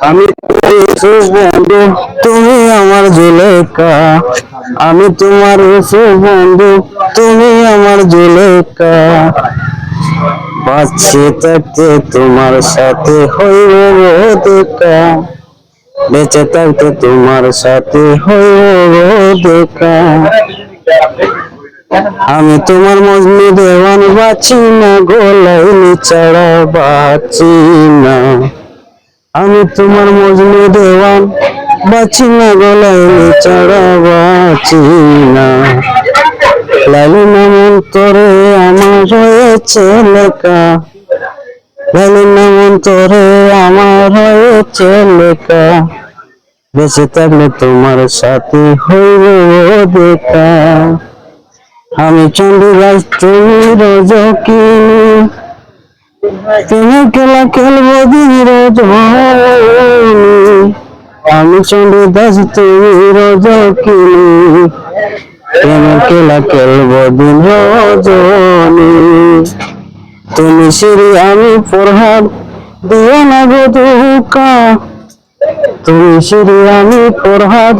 আমি তুমি আমার জুলেখা আমি তোমার বন্ধু, তুমি আমার জুলেখা বাঁচে থাকতে তোমার সাথে হইব দেখা বেঁচে থাকতে তোমার সাথে হইব দেখা আমি তোমার মজনু দেওয়ান বাঁচি না ছাড়া বাঁচি না। আমি তোমার মজনু দেওয়ান, বাঁচি না গোলাইনি ছাড়া বাঁচি না। লালু নামন তোরে আমার রয়েছে লেখা। লালু নামন তোরে আমার রয়েছে লেখা। বেঁচে থাকলে তোমার সাথে হইব দেখা। আমি চন্ডীগড় তুমি রজকিনী তুমি খেলা খেলব রজনী আমি চন্ডীদাস তুমি রজকিনী তুমি খেলা খেলব দিন রজনী তুমি সিঁড়ি, আমি প্রহার, দিও না গো দুকা তুমি সিঁড়ি, আমি প্রহার,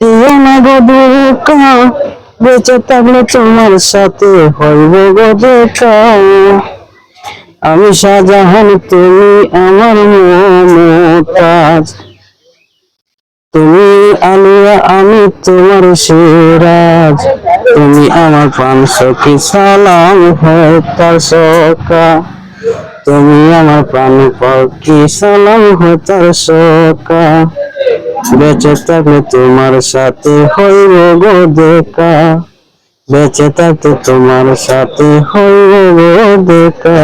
দিও না গো দুকা বেঁচে থাকলে তোমার সাথে হইব গো দেখা আমি শাহজাহান তুমি আমার মমতাজ তুমি আলিয়া, আমি তোমার সিরাজ। তুমি আমার প্রাণ সখী, সালাম হয় তার সকা তুমি আমার প্রাণ পক্ষী সালাম হয় তার সকা বেঁচে থাকলে তোমার সাথে হইব গো দেখা। বেঁচে থাকতে তোমার সাথে গো দেখা।